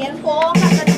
年佛，看看。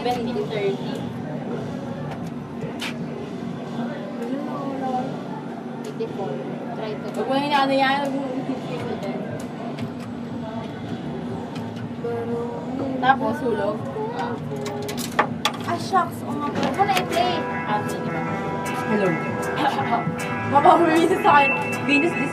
17.30. Try to Huwag mo na inaano yan. Huwag mo Tapos, hulog. Ah, ah shucks. O nga po. Wala eh, i-play. Ah, sige? Hello. Mapapamimisa sa akin. Venus, this is